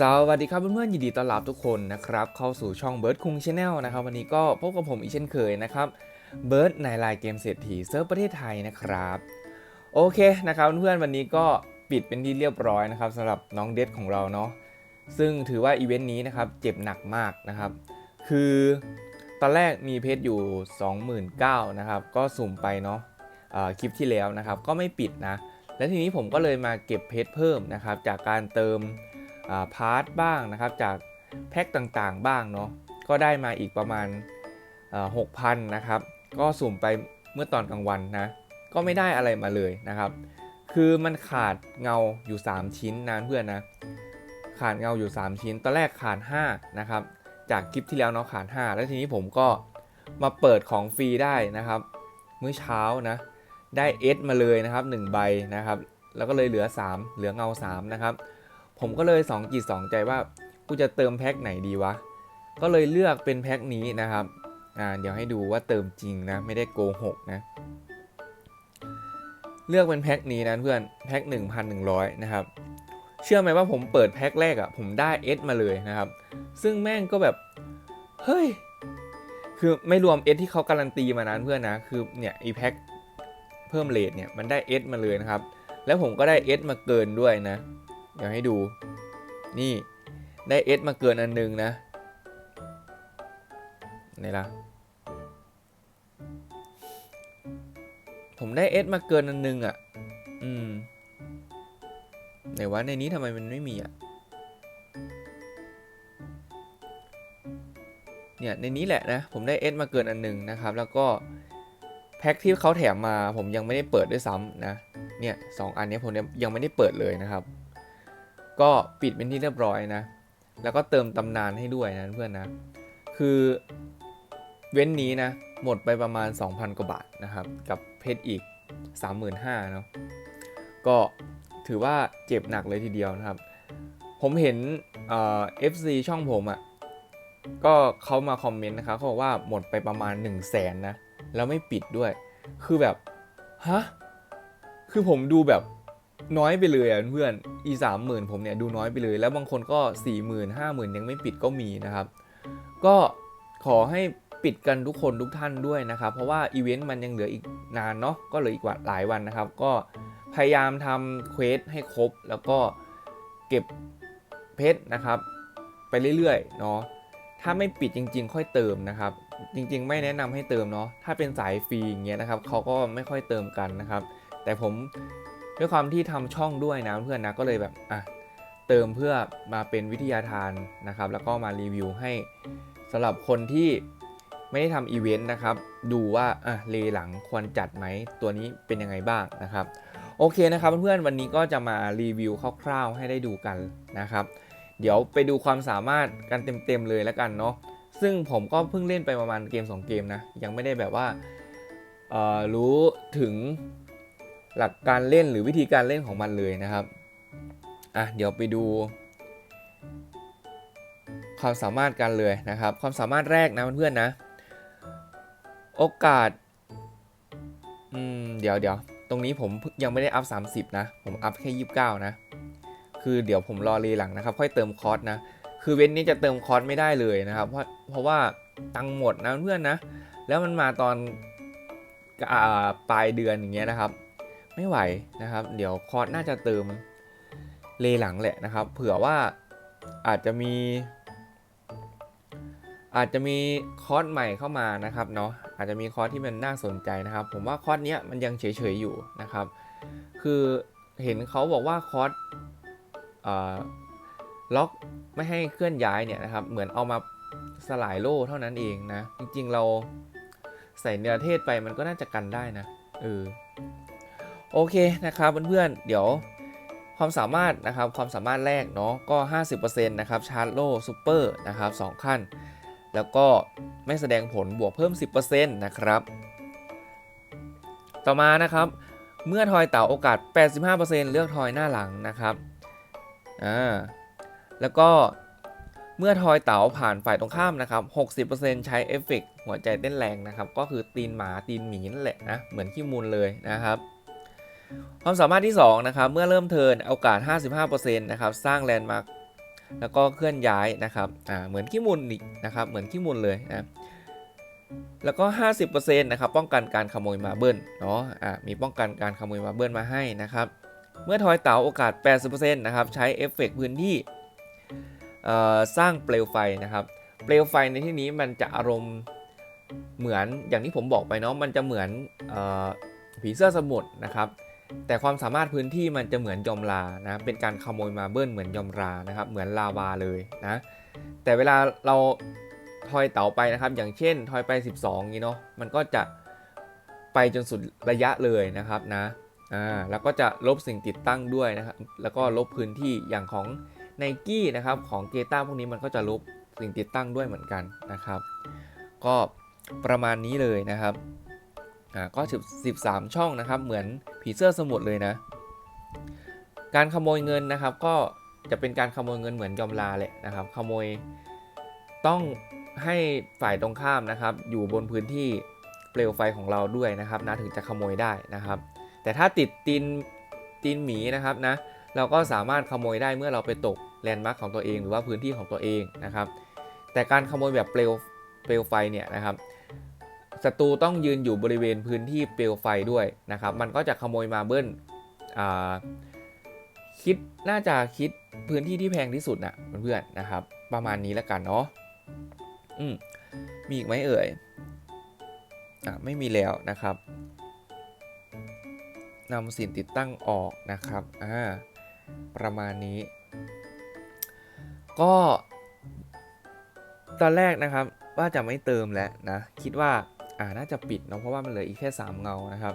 สวัสดีครับเพื่อนๆยินดีต้อนรับทุกคนนะครับเข้าสู่ช่องเบิร์ดคุงชาแนลนะครับวันนี้ก็พบกับผมอีกเช่นเคยนะครับเบิร์ดในไลน์เกมเศรษฐีเซิร์ฟประเทศไทยนะครับโอเคนะครับเพื่อนๆวันนี้ก็ปิดเป็นที่เรียบร้อยนะครับสำหรับน้องเดดของเราเนาะซึ่งถือว่าอีเวนต์นี้นะครับเจ็บหนักมากนะครับ คือตอนแรกมีเพจอยู่ 29,000นะครับก็สุ่มไปเนาะคลิปที่แล้วนะครับก็ไม่ปิดนะและทีนี้ผมก็เลยมาเก็บเพจเพิ่มนะครับจากการเติม พาร์ทบ้างนะครับ จากแพ็คต่างๆ บ้างเนาะก็ได้มาอีกประมาณหกพันนะครับ ก็สุ่มไปเมื่อตอนกลางวันนะ ก็ไม่ได้อะไรมาเลยนะครับ คือมันขาดเงาอยู่ 3 ชิ้นนะเพื่อนนะ ขาดเงาอยู่ 3 ชิ้น ตอนแรกขาด5นะครับ จากคลิปที่แล้วเนาะขาด 5 แล้วทีนี้ผมก็มาเปิดของฟรีได้นะครับ มื้อเช้านะ ได้เอสมาเลยนะครับ1ใบนะครับ แล้วก็เลยเหลือ 3 เหลือเงา 3 นะครับ ผมก็เลย2จิต2ใจว่ากูจะเติมแพ็คไหนดีวะ ก็เลยเลือกเป็นแพ็คนี้นะครับอ่าเดี๋ยวให้ดูว่าเติมจริงนะ ไม่ได้โกหกนะ เลือกเป็นแพ็คนี้นะเพื่อนแพ็ค1,100 นะครับ เชื่อไหมว่าผมเปิดแพ็คแรกอะ่ะผมได้เอสมาเลยนะครับ ซึ่งแม่งก็แบบเฮ้ยคือไม่รวมเอสที่เขาการันตีมานั้นเพื่อนนะคือเนี่ยอีแพ็คเพิ่มเลทเนี่ยมันได้เอสมาเลยนะครับ แล้วผมก็ได้เอสมาเกินด้วยนะ เดี๋ยวให้ดู นี่ได้เอสมาเกินอันหนึงนะไหนล่ะผมได้เอสมาเกินอันหนึงอะ อืมไหนวะในนี้ทำไมมันไม่มีอะ เนี่ยในนี้แหละนะ ผมได้เอสมาเกินอันหนึงนะครับ แล้วก็แพ็คที่เขาแถมมาผมยังไม่ได้เปิดด้วยซ้ำนะ เนี่ยสองอันนี้ผมยังไม่ได้เปิดเลยนะครับ ก็ปิดเป็นที่เรียบร้อยนะ แล้วก็เติมตำนานให้ด้วยนะเพื่อนนะ คือเว้นนี้นะ หมดไปประมาณ 2,000 กว่าบาทนะครับ กับเพชรอีก 35,000เนาะ ก็ถือว่าเจ็บหนักเลยทีเดียวนะครับ ผมเห็นเอ่อ FC ช่องผมอะ่ะ ก็เขามาคอมเมนต์นะครับเขาบอกว่าหมดไปประมาณ 1 0 0 0 0แสนนะ แล้วไม่ปิดด้วย คือแบบ ฮะ คือผมดูแบบ น้อยไปเลยอะเพื่อนอีสามหมื่นผมเนี่ยดูน้อยไปเลย แล้วบางคนก็สี่หมื่นห้าหมื่นยังไม่ปิดก็มีนะครับ ก็ขอให้ปิดกันทุกคนทุกท่านด้วยนะครับ เพราะว่าอีเวนต์มันยังเหลืออีกนานเนาะก็เหลืออีกว่าหลายวันนะครับ ก็พยายามทำเควสให้ครบ แล้วก็เก็บเพชรนะครับ ไปเรื่อยๆเนาะถ้าไม่ปิดจริง ๆ ค่อยเติมนะครับ จริง ๆ ไม่แนะนำให้เติมเนาะถ้าเป็นสายฟรีอย่างเงี้ยนะครับเขาก็ไม่ค่อยเติมกันนะครับ แต่ผม ด้วยความที่ทำช่องด้วยนะเพื่อนนะก็เลยแบบอะเติมเพื่อมาเป็นวิทยาทานนะครับ แล้วก็มารีวิวให้สำหรับคนที่ไม่ได้ทำอีเวนต์นะครับ ดูว่าอะเลหลังควรจัดไหมตัวนี้เป็นยังไงบ้างนะครับ โอเคนะครับเพื่อนๆวันนี้ก็จะมารีวิวคร่าวๆให้ได้ดูกันนะครับ เดี๋ยวไปดูความสามารถกันเต็มๆเลยแล้วกันเนาะซึ่งผมก็เพิ่งเล่นไปประมาณเกม 2 เกมนะ ยังไม่ได้แบบว่าเอ่อรู้ถึง หลักการเล่นหรือวิธีการเล่นของมันเลยนะครับอะเดี๋ยวไปดู ความสามารถกันเลยนะครับ ความสามารถแรกนะเพื่อนๆนะ โอกาสอืมเดี๋ยวเดี๋ยวตรงนี้ผมยังไม่ได้อัพ 30 นะ ผมอัพแค่ 29 นะ คือเดี๋ยวผมรอรีหลังนะครับ ค่อยเติมคอร์สนะ คือเว้นนี้จะเติมคอร์สไม่ได้เลยนะครับ เพราะเพราะว่าตังหมดนะเพื่อนนะ แล้วมันมาตอนอ่าปลายเดือนอย่างเงี้ยนะครับ ไม่ไหวนะครับ เดี๋ยวคอร์สน่าจะเติมเลหลังแหละนะครับ เผื่อว่าอาจจะมี อาจจะมีคอร์สใหม่เข้ามานะครับเนาะอาจจะมีคอร์สที่มันน่าสนใจนะครับ ผมว่าคอร์สเนี้ยมันยังเฉยๆอยู่นะครับ คือเห็นเขาบอกว่าคอร์สล็อกไม่ให้เคลื่อนย้ายเนี่ยนะครับ เหมือนเอามาสลายโล่เท่านั้นเองนะ จริงๆเราใส่เนื้อเทศไปมันก็น่าจะกันได้นะเออ โอเคนะครับเพื่อนๆเดี๋ยวความสามารถนะครับความสามารถแรกเนาะก็ 50%นะครับชาร์จโล่ซูเปอร์นะครับ2ขั้น แล้วก็ไม่แสดงผลบวกเพิ่ม 10%นะครับ ต่อมานะครับ เมื่อทอยเต่าโอกาส 85%เลือกทอยหน้าหลังนะครับอ่าแล้วก็เมื่อทอยเต๋าผ่านฝ่ายตรงข้ามนะครับ 60%ใช้เอฟเฟกต์หัวใจเต้นแรงนะครับ ก็คือตีนหมาตีนหมีนั่นแหละนะ เหมือนขี้มูลเลยนะครับ ความสามารถที่ 2 นะครับ เมื่อเริ่มเทินโอกาส 55%นะครับ สร้างแลนด์มาร์คแล้วก็เคลื่อนย้ายนะครับ อ่า เหมือนขี้มุนอีกนะครับ เหมือนขี้มุนเลยนะ แล้วก็ 50%นะครับ ป้องกันการขโมยมาเบิลเนาะ อ่า มีป้องกันการขโมยมาเบิลมาให้นะครับ เมื่อทอยเต๋าโอกาส 80%นะครับ ใช้เอฟเฟกต์พื้นที่ เอ่อ สร้างเปลวไฟนะครับ เปลวไฟในที่นี้มันจะอารมณ์เหมือนอย่างที่ผมบอกไปเนาะ มันจะเหมือน เออผีเสื้อสมุทรนะครับ แต่ความสามารถพื้นที่มันจะเหมือนยอมลานะเป็นการขโมยมาเบิ้ลเหมือนยอมรานะครับเหมือนลาวาเลยนะแต่เวลาเราทอยเต๋าไปนะครับ อย่างเช่นทอยไป 12นี้เนาะมันก็จะไปจนสุดระยะเลยนะครับนะอ่าแล้วก็จะลบสิ่งติดตั้งด้วยนะครับแล้วก็ลบพื้นที่อย่างของไนกี้นะครับของเกต้าพวกนี้มันก็จะลบสิ่งติดตั้งด้วยเหมือนกันนะครับ ก็ประมาณนี้เลยนะครับอ่าก็13 ช่องนะครับเหมือน ผีเสื้อสมุทรเลยนะ การขโมยเงินนะครับ ก็จะเป็นการขโมยเงินเหมือนยอมลาแหละนะครับ ขโมยต้องให้ฝ่ายตรงข้ามนะครับ อยู่บนพื้นที่เปลวไฟของเราด้วยนะครับนะถึงจะขโมยได้นะครับ แต่ถ้าติดตีนตีนหมีนะครับนะเราก็สามารถขโมยได้เมื่อเราไปตกแลนด์มาร์คของตัวเองหรือว่าพื้นที่ของตัวเองนะครับ แต่การขโมยแบบเปลวเปลวไฟเนี่ยนะครับ ศัตรูต้องยืนอยู่บริเวณพื้นที่เปลวไฟด้วยนะครับ มันก็จะขโมยมาเบิ้ลอ่าคิดน่าจะคิดพื้นที่ที่แพงที่สุดนะเพื่อนๆนะครับ ประมาณนี้แล้วกันเนาะอืมมีอีกไหมเอ่ยอ่าไม่มีแล้วนะครับนำสิ่งติดตั้งออกนะครับอ่าประมาณนี้ ก็ตอนแรกนะครับว่าจะไม่เติมแล้วนะ คิดว่า อ่าน่าจะปิดเนาะเพราะว่ามันเหลืออีกแค่ 3 เงานะครับ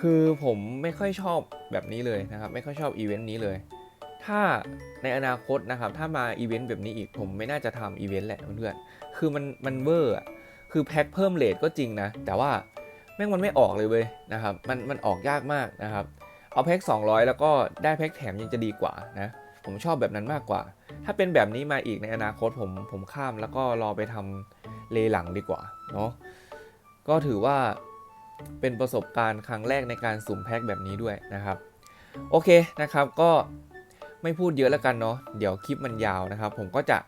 คือผมไม่ค่อยชอบแบบนี้เลยนะครับ ไม่ค่อยชอบอีเวนต์นี้เลย ถ้าในอนาคตนะครับ ถ้ามาอีเวนต์แบบนี้อีกผมไม่น่าจะทำอีเวนต์แหละเพื่อนๆคือมันมันเวอร์อะคือแพ็คเพิ่มเลทก็จริงนะ แต่ว่าแม่งมันไม่ออกเลยเว้ยนะครับ มันมันออกยากมากนะครับ เอาแพ็ค200 แล้วก็ได้แพ็คแถมยังจะดีกว่านะผมชอบแบบนั้นมากกว่า ถ้าเป็นแบบนี้มาอีกในอนาคตผมผมข้ามแล้วก็รอไปทำเลหลังดีกว่าเนาะ ก็ถือว่าเป็นประสบการณ์ครั้งแรกในการสุ่มแพ็คแบบนี้ด้วยนะครับ โอเคนะครับก็ไม่พูดเยอะแล้วกันเนาะเดี๋ยวคลิปมันยาวนะครับ ผมก็จะ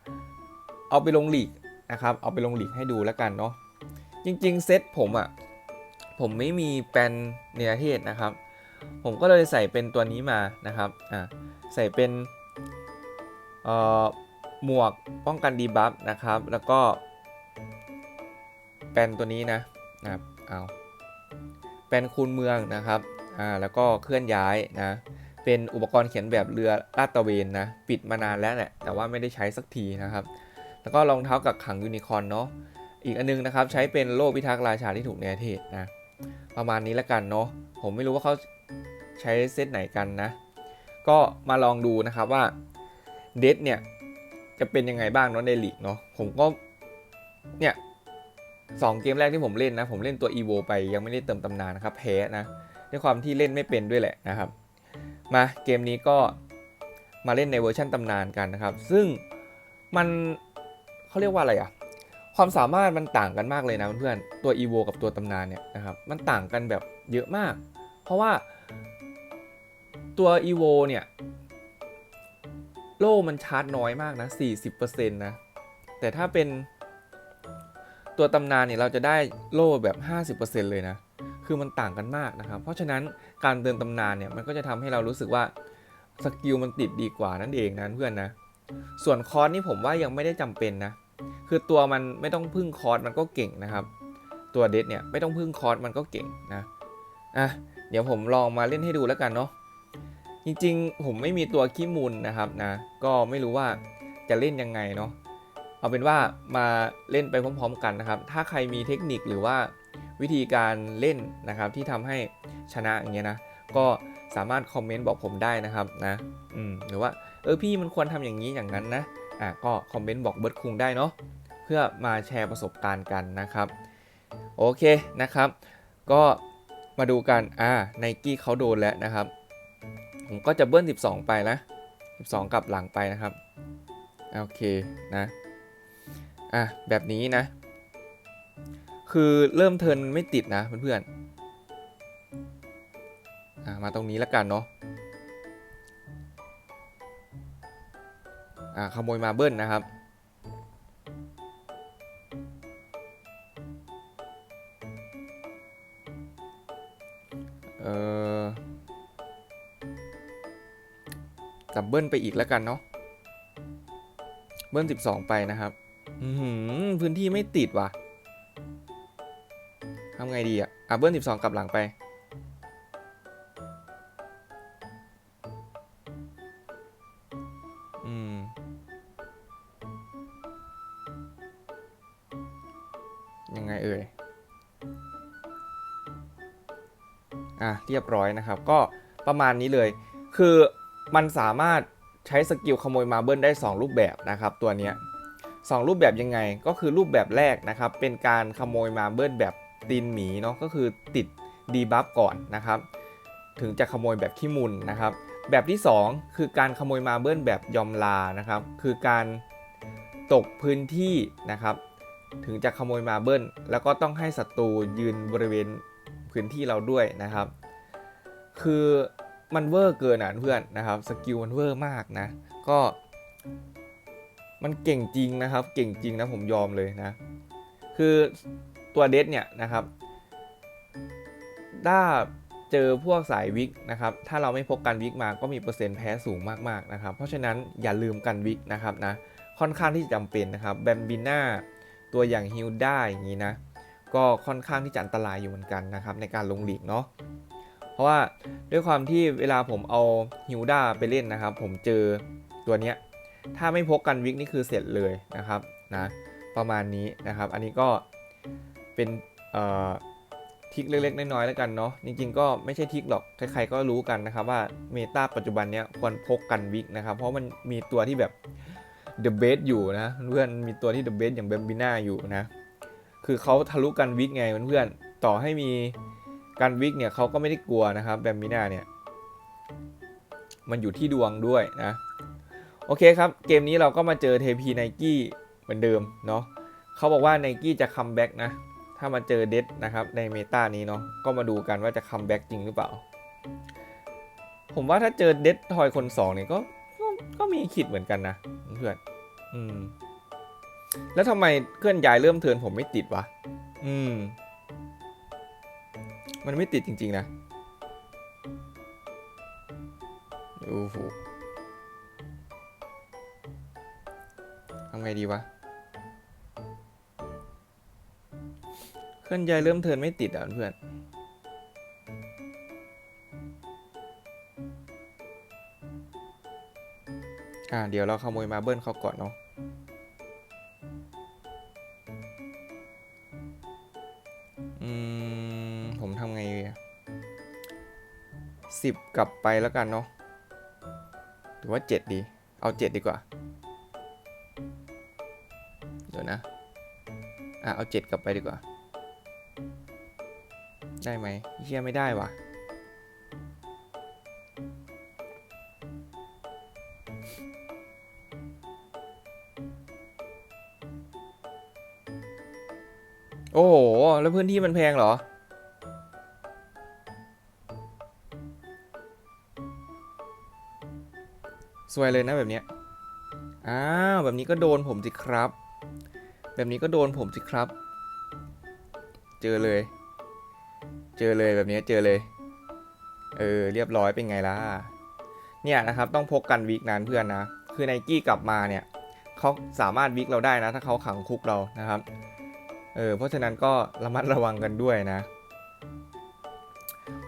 เอาไปลงหลีกนะครับ เอาไปลงหลีกให้ดูแล้วกันเนาะจริงๆเซตผมอะ่ะผมไม่มีแปนเนรเทศนะครับ ผมก็เลยใส่เป็นตัวนี้มานะครับอ่าใส่เป็นเอ่อหมวกป้องกันดีบัฟนะครับ แล้วก็แปนตัวนี้นะ นะครับเอาแปลนคูณเมืองนะครับอ่าแล้วก็เคลื่อนย้ายนะเป็นอุปกรณ์เขียนแบบเรือลาดตระเวนนะปิดมานานแล้วแหละแต่ว่าไม่ได้ใช้สักทีนะครับ แล้วก็รองเท้ากับขังยูนิคอร์นเนาะอีกอันนึงนะครับใช้เป็นโล่พิทักษ์ราชาที่ถูกเนรเทศนะประมาณนี้ล้วกันเนาะผมไม่รู้ว่าเขาใช้เซตไหนกันนะ ก็มาลองดูนะครับว่าเดทเนี่ยจะเป็นยังไงบ้างเนาะในลีกเนาะผมก็เนี่ย สองเกมแรกที่ผมเล่นนะ ผมเล่นตัว EVO ไปยังไม่ได้เติมตำนานนะครับแพ้นะด้วยความที่เล่นไม่เป็นด้วยแหละนะครับ มาเกมนี้ก็มาเล่นในเวอร์ชันตำนานกันนะครับ ซึ่งมันเขาเรียกว่าอะไรอะความสามารถมันต่างกันมากเลยนะเพื่อนๆตัว EVO กับตัวตำนานเนี่ยนะครับมันต่างกันแบบเยอะมาก เพราะว่าตัว EVO เนี่ยโล่มันชาร์จน้อยมากนะ40%นะแต่ถ้าเป็น ตัวตำนานเนี่ยเราจะได้โล่แบบ 50%เลยนะ คือมันต่างกันมากนะครับ เพราะฉะนั้นการเดินตำนานเนี่ยมันก็จะทำให้เรารู้สึกว่าสกิลมันติดดีกว่านั่นเองนะเพื่อนนะ ส่วนคอร์สนี่ผมว่ายังไม่ได้จำเป็นนะ คือตัวมันไม่ต้องพึ่งคอร์สมันก็เก่งนะครับ ตัวเดดเนี่ยไม่ต้องพึ่งคอร์สมันก็เก่งนะ อะเดี๋ยวผมลองมาเล่นให้ดูแล้วกันเนาะ จริงๆ ผมไม่มีตัวขี้มูลนะครับนะ ก็ไม่รู้ว่าจะเล่นยังไงเนาะ เอาเป็นว่ามาเล่นไปพร้อม ๆ กันนะครับ ถ้าใครมีเทคนิคหรือว่าวิธีการเล่นนะครับที่ทำให้ชนะอย่างเงี้ยนะ ก็สามารถคอมเมนต์บอกผมได้นะครับนะอืมหรือว่าเออพี่มันควรทำอย่างนี้อย่างนั้นนะอะก็คอมเมนต์บอกเบิร์ดคุงได้เนาะเพื่อมาแชร์ประสบการณ์กันนะครับโอเคนะครับ ก็มาดูกันอ่าไนกี้เขาโดนแล้วนะครับ ผมก็จะเบิ้ล 12 ไปนะ 12 กลับหลังไปนะครับโอเคนะ อะแบบนี้นะ คือเริ่มเทิร์นไม่ติดนะเพื่อนๆอะมาตรงนี้แล้วกันเนาะออ่าขโมยมาเบิ้ลนะครับเออจับเบิ้ลไปอีกแล้วกันเนาะเบิ้ล12 ไปนะครับ พื้นที่ไม่ติดว่ะทำไงดีอะอะเบิ้ล12กลับหลังไป อืม ยังไงเอ่ย อะ เรียบร้อยนะครับ ก็ประมาณนี้เลย คือมันสามารถใช้สกิลขโมยมาเบิลได้ 2 รูปแบบนะครับ ตัวเนี้ย สองรูปแบบยังไง ก็คือรูปแบบแรกนะครับ เป็นการขโมยมาเบิลแบบตีนหมีเนาะก็คือติดดีบัฟก่อนนะครับ ถึงจะขโมยแบบขี้มุนนะครับ แบบที่ 2 คือการขโมยมาเบิลแบบยอมลานะครับ คือการตกพื้นที่นะครับ ถึงจะขโมยมาเบิลแล้วก็ต้องให้ศัตรูยืนบริเวณพื้นที่เราด้วยนะครับ คือมันเวอร์เกินอะเพื่อนนะครับสกิลมันเวอร์มากนะก็ มันเก่งจริงนะครับ เก่งจริงนะผมยอมเลยนะ คือตัวเดสเนี่ยนะครับถ้าเจอพวกสายวิกนะครับ ถ้าเราไม่พกกันวิกมาก็มีเปอร์เซ็นต์แพ้สูงมากๆนะครับ เพราะฉะนั้นอย่าลืมกันวิกนะครับนะ ค่อนข้างที่จะจำเป็นนะครับแบมบิน่าตัวอย่างฮิลได้อย่างนี้นะ ก็ค่อนข้างที่จะอันตรายอยู่เหมือนกันนะครับในการลงหลีกเนาะ เพราะว่าด้วยความที่เวลาผมเอาฮิลด้าไปเล่นนะครับ ผมเจอตัวเนี้ย ถ้าไม่พกกันวิกนี่คือเสร็จเลยนะครับนะประมาณนี้นะครับ อันนี้ก็เป็นทิกเล็กๆ น้อยๆแล้วกันเนาะจริงๆก็ไม่ใช่ทิกหรอกใครๆก็รู้กันนะครับว่าเมตาปัจจุบันเนี้ยควรพกกันวิกนะครับ เพราะมันมีตัวที่แบบ The Best อยู่นะเพื่อนมีตัวที่ The Best อย่างเบมบิน่าอยู่นะคือเขาทะลุกันวิกไงเพื่อนๆต่อให้มีการวิกเนี่ยเขาก็ไม่ได้กลัวนะครับแบมบิน่าเนี่ยมันอยู่ที่ดวงด้วยนะ โอเคครับ เกมนี้เราก็มาเจอเทพีไนกี้เหมือนเดิมเนาะเขาบอกว่าไนกี้จะคัมแบ็กนะ ถ้ามาเจอเดดนะครับในเมตานี้เนาะก็มาดูกันว่าจะคัมแบ็กจริงหรือเปล่า ผมว่าถ้าเจอเดดทอยคนสองเนี่ยก็ก็ก็มีขิดเหมือนกันนะเพื่อนอืมแล้วทำไมเคลื่อนย้ายเริ่มเทินผมไม่ติดวะ อืม มันไม่ติดจริง ๆ นะ โอ้โหำไงดีวะ เคลื่อนย้ายเริ่มเทินไม่ติดอะเพื่อนอ่าเดี๋ยวเราขโมยมาเบิลเขาก่อนเนาะอืม ผมทำไงสิบกลับไปแล้วกันเนาะ หรือว่าเจ็ดดี เอาเจ็ดดีกว่า อะเอาเจ็ดกลับไปดีกว่า ได้ไหมเฮียไม่ได้ว่ะ โอ้โห แล้วพื้นที่มันแพงเหรอสวยเลยนะแบบเนี้ยอ้าวแบบนี้ก็โดนผมสิครับ แบบนี้ก็โดนผมสิครับ เจอเลย เจอเลยแบบนี้เจอเลย เออ เรียบร้อยเป็นไงล่ะ เนี่ยนะครับต้องพกกันวิกนานเพื่อนนะ คือไนกี้กลับมาเนี่ยเขาสามารถวิกเราได้นะ ถ้าเขาขังคุกเรานะครับ เออเพราะฉะนั้นก็ระมัดระวังกันด้วยนะ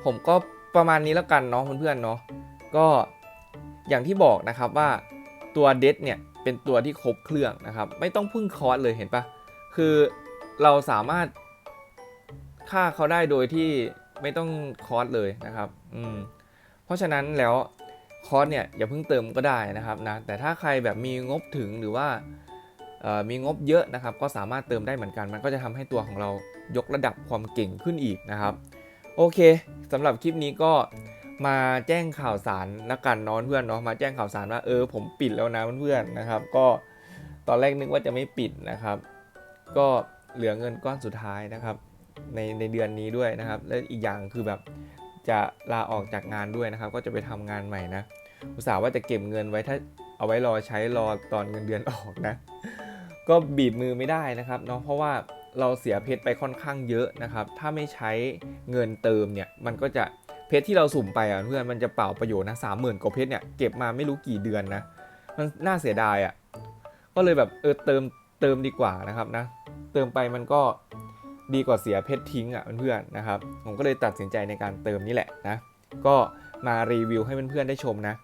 ผมก็ประมาณนี้แล้วกันเนาะเพื่อนๆเนาะก็อย่างที่บอกนะครับว่าตัวเดดเนี่ย เป็นตัวที่ครบเครื่องนะครับ ไม่ต้องพึ่งคอร์สเลยเห็นปะคือเราสามารถฆ่าเขาได้โดยที่ไม่ต้องคอร์สเลยนะครับอืมเพราะฉะนั้นแล้วคอร์สเนี่ยอย่าเพิ่งเติมก็ได้นะครับนะแต่ถ้าใครแบบมีงบถึงหรือว่ามีงบเยอะนะครับ ก็สามารถเติมได้เหมือนกัน มันก็จะทำให้ตัวของเรายกระดับความเก่งขึ้นอีกนะครับ โอเคสำหรับคลิปนี้ก็ มาแจ้งข่าวสารแล้วกันเนอนเพื่อนเนาะมาแจ้งข่าวสารว่าเออผมปิดแล้วนะเพื่อนๆนะครับ ก็ตอนแรกนึกว่าจะไม่ปิดนะครับ ก็เหลือเงินก้อนสุดท้ายนะครับ ในในเดือนนี้ด้วยนะครับ และอีกอย่างคือแบบจะลาออกจากงานด้วยนะครับ ก็จะไปทำงานใหม่นะอุตส่าห์ว่าจะเก็บเงินไว้ถ้าเอาไว้รอใช้รอตอนเงินเดือนออกนะ ก็บีบมือไม่ได้นะครับเนาะเพราะว่าเราเสียเพชรไปค่อนข้างเยอะนะครับ ถ้าไม่ใช้เงินเติมเนี่ยมันก็จะ เพชรที่เราสุ่มไปอะเพื่อนมันจะเป่าประโยชน์นะสามหมื่นกว่าเพชรเนี่ยเก็บมาไม่รู้กี่เดือนนะ มันน่าเสียดายอะก็เลยแบบเออเติมเติมดีกว่านะครับนะ เติมไปมันก็ดีกว่าเสียเพชรทิ้งอะเพื่อนๆนะครับ ผมก็เลยตัดสินใจในการเติมนี่แหละนะ ก็มารีวิวให้เพื่อนๆได้ชมนะ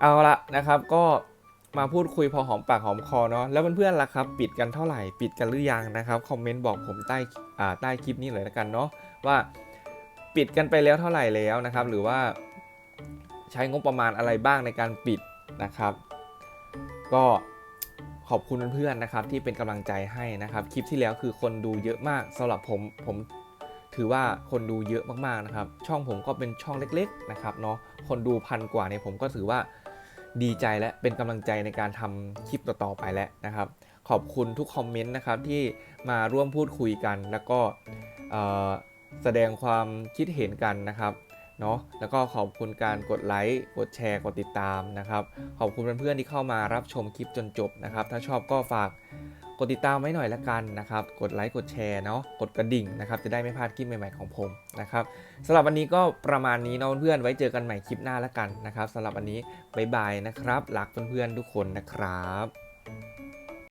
เอาละนะครับก็มาพูดคุยพอหอมปากหอมคอเนาะแล้วเพื่อนๆล่ะครับ ปิดกันเท่าไหร่ปิดกันหรือยังนะครับคอมเมนต์บอกผมใต้อ่าใต้คลิปนี้เลยแล้วกันเนาะว่า ปิดกันไปแล้วเท่าไหร่แล้วนะครับ หรือว่าใช้งบประมาณอะไรบ้างในการปิดนะครับ ก็ขอบคุณเพื่อนๆนะครับ ที่เป็นกำลังใจให้นะครับ คลิปที่แล้วคือคนดูเยอะมากสำหรับผมผมถือว่าคนดูเยอะมากๆนะครับ ช่องผมก็เป็นช่องเล็ก ๆ นะครับเนาะคนดูพันกว่าเนี่ยผมก็ถือว่าดีใจและเป็นกำลังใจในการทำคลิปต่อๆไปแล้วนะครับ ขอบคุณทุกคอมเมนต์นะครับที่มาร่วมพูดคุยกัน แล้วก็ แสดงความคิดเห็นกันนะครับเนาะแล้วก็ขอบคุณการกดไลค์กดแชร์กดติดตามนะครับขอบคุณเพื่อนๆที่เข้ามารับชมคลิปจนจบนะครับ ถ้าชอบก็ฝากกดติดตามไว้หน่อยละกันนะครับ กดไลค์กดแชร์เนาะกดกระดิ่งนะครับ จะได้ไม่พลาดคลิปใหม่ๆของผมนะครับสำหรับวันนี้ก็ประมาณนี้เนาะเพื่อนๆไว้เจอกันใหม่คลิปหน้าละกันนะครับสำหรับวันนี้บ๊ายบายนะครับรักเพื่อนๆทุกคนนะครับ